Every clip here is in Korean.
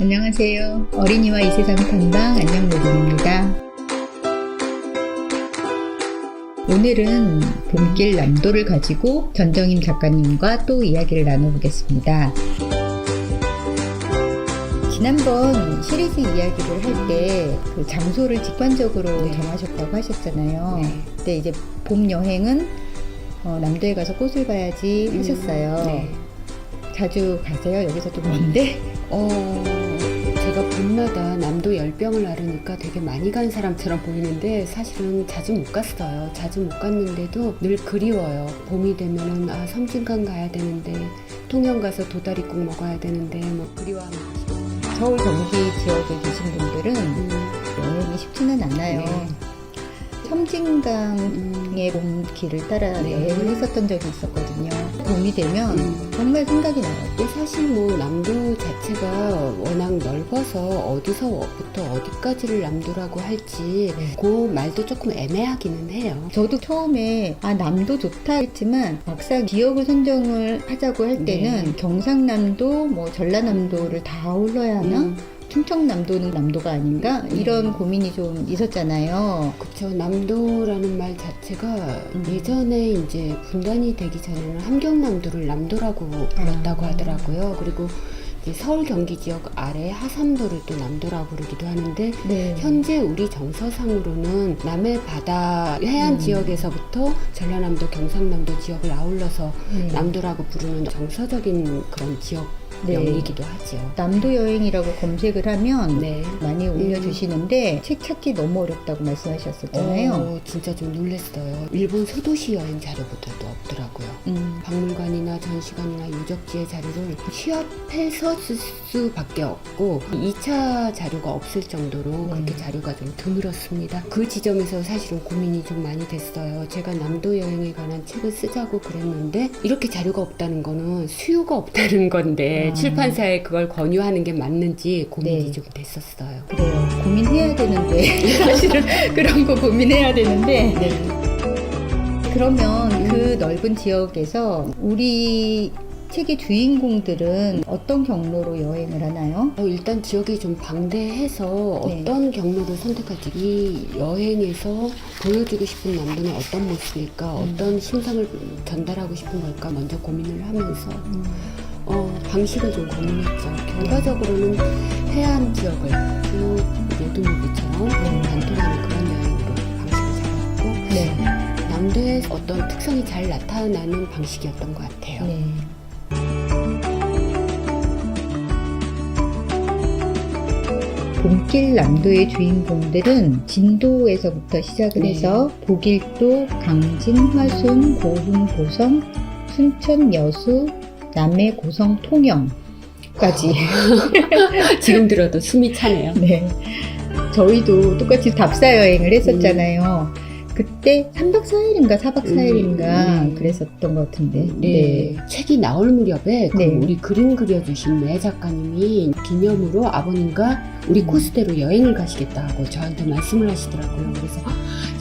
안녕하세요. 어린이와 이 세상 탐방 안녕모입니다 오늘은 봄길 남도를 가지고 전정임 작가님과 또 이야기를 나눠보겠습니다. 지난번 시리즈 이야기를 할 때 그 장소를 직관적으로 네. 정하셨다고 하셨잖아요. 네. 근데 이제 봄 여행은 어, 남도에 가서 꽃을 봐야지 하셨어요. 네. 자주 가세요? 여기서 좀 먼데? 어, 제가 봄마다 남도 열병을 앓으니까 되게 많이 간 사람처럼 보이는데 사실은 자주 못 갔어요. 자주 못 갔는데도 늘 그리워요. 봄이 되면은 아 섬진강 가야 되는데 통영 가서 도다리국 먹어야 되는데 뭐 그리워하는 거죠. 서울 경기 지역에 계신 분들은 음, 여행이 쉽지는 않아요. 네. 섬진강의 봄 길을 따라 네. 여행을 했었던 적이 있었거든요. 봄이 되면 음. 정말 생각이 나요. 근데 사실 뭐 남도 자체가 워낙 넓어서 어디서부터 어디까지를 남도라고 할지 네. 그 말도 조금 애매하기는 해요. 저도 처음에 아 남도 좋다 했지만 막상 지역을 선정을 하자고 할 때는 네. 경상남도, 뭐 전라남도를 다 올라야 하나? 음. 충청남도는 남도가 아닌가? 네. 이런 고민이 좀 있었잖아요. 그쵸 남도라는 말 자체가 음. 예전에 이제 분단이 되기 전에는 함경남도를 남도라고 불렀다고 아. 하더라고요. 그리고 이제 서울 경기 지역 아래 하삼도를 또 남도라고 부르기도 하는데 네. 현재 우리 정서상으로는 남해 바다 해안 음. 지역에서부터 전라남도 경상남도 지역을 아울러서 네. 남도라고 부르는 정서적인 그런 지역 명이기도 하죠. 남도 여행이라고 검색을 하면 네. 많이 올려주시는데 책 찾기 너무 어렵다고 말씀하셨었잖아요. 어, 진짜 좀 놀랐어요. 일본 소도시 여행 자료보다도 없더라고요. 음, 박물관이나 전시관이나 유적지의 자료를 취합해서 쓸 수밖에 없고 2차 자료가 없을 정도로 네. 그렇게 자료가 좀 드물었습니다. 그 지점에서 사실은 고민이 좀 많이 됐어요. 제가 남도 여행에 관한 책을 쓰자고 그랬는데 이렇게 자료가 없다는 거는 수요가 없다는 건데 아. 출판사에 그걸 권유하는 게 맞는지 고민이 네. 좀 됐었어요. 그래요. 고민해야 되는데 사실은 그런 거 고민해야 되는데 네. 그러면 그 넓은 지역에서 우리 책의 주인공들은 어떤 경로로 여행을 하나요? 어, 일단 지역이 좀 방대해서 네. 어떤 경로를 선택할지 이 여행에서 보여주고 싶은 남도는 어떤 모습일까 음. 어떤 심상을 전달하고 싶은 걸까 먼저 고민을 하면서 음. 어, 방식을 좀 고민했죠 결과적으로는 해안 지역을 쭉 로드무비처럼 음. 관통하는 그런 여행으로 방식을 잡았고 네. 남도의 어떤 특성이 잘 나타나는 방식이었던 것 같아요 네. 봄길 남도의 주인공들은 진도에서부터 시작을 네. 해서 보길도, 강진, 화순, 고흥, 고성, 순천, 여수, 남해, 고성, 통영까지. 지금 들어도 숨이 차네요 네. 저희도 똑같이 답사 여행을 했었잖아요. 그때 3박 4일인가 4박 4일인가 음, 네. 그랬었던 것 같은데. 네. 책이 나올 무렵에 그 네. 우리 그림 그려주신 매 작가님이 기념으로 아버님과 우리 음. 코스대로 여행을 가시겠다고 저한테 말씀을 하시더라고요. 그래서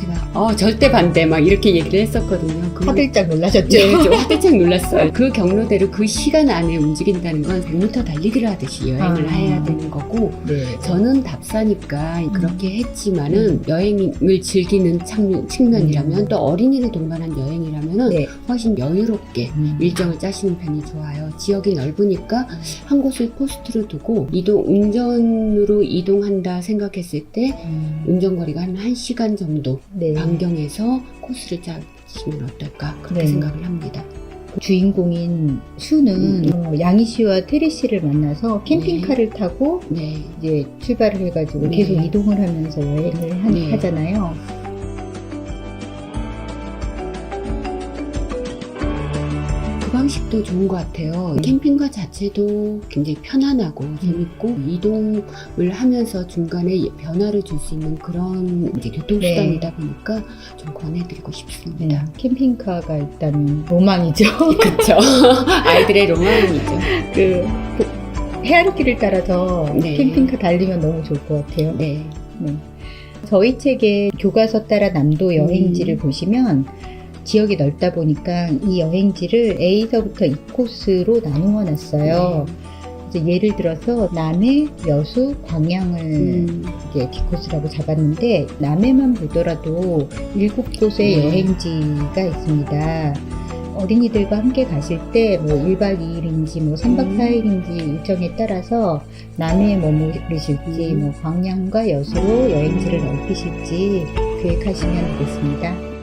제가 어 절대 반대 막 이렇게 얘기를 했었거든요. 그 화들짝 놀라셨죠? 네, 좀 화들짝 놀랐어요. 그 경로대로 그 시간 안에 움직인다는 건 100m 달리기를 하듯이 여행을 아. 해야 되는 거고 네. 저는 답사니까 그렇게 했지만은 여행을 즐기는 창- 측면이라면 또 어린이를 동반한 여행이라면은 네. 훨씬 여유롭게 음. 일정을 짜시는 편이 좋아요. 지역이 넓으니까 한 곳을 포스트로 두고 이동 운전으로 이동한다 생각했을 때 음. 운전거리가 한 1시간 정도 네. 반경에서 코스를 짜시면 어떨까 그렇게 네. 생각을 합니다. 주인공인 수는 음. 어, 양희 씨와 테리 씨를 만나서 캠핑카를 타고 네. 이제 출발을 해가지고 네. 계속 이동을 하면서 여행을 하, 네. 하잖아요. 그 방식도 좋은 것 같아요. 캠핑카 자체도 굉장히 편안하고 재밌고 이동을 하면서 중간에 변화를 줄 수 있는 그런 이제 교통수단이다 보니까 좀 권해드리고 네. 싶습니다. 캠핑카가 있다면 로망이죠. 그렇죠. 아이들의 로망이죠. 그, 그 해안길을 따라서 네. 캠핑카 달리면 너무 좋을 것 같아요. 네. 네. 저희 책의 교과서 따라 남도 여행지를 음. 보시면 지역이 넓다 보니까 이 여행지를 A서부터 E 코스로 나누어 놨어요. 이제 예를 들어서 남해, 여수, 광양을 음. 이제 디코스라고 잡았는데 남해만 보더라도 일곱 곳의 음. 여행지가 있습니다. 어린이들과 함께 가실 때 뭐 1박 2일인지 뭐 3박 음. 4일인지 일정에 따라서 남해에 머무르실지 음. 뭐 광양과 여수로 여행지를 넓히실지 계획하시면 되겠습니다.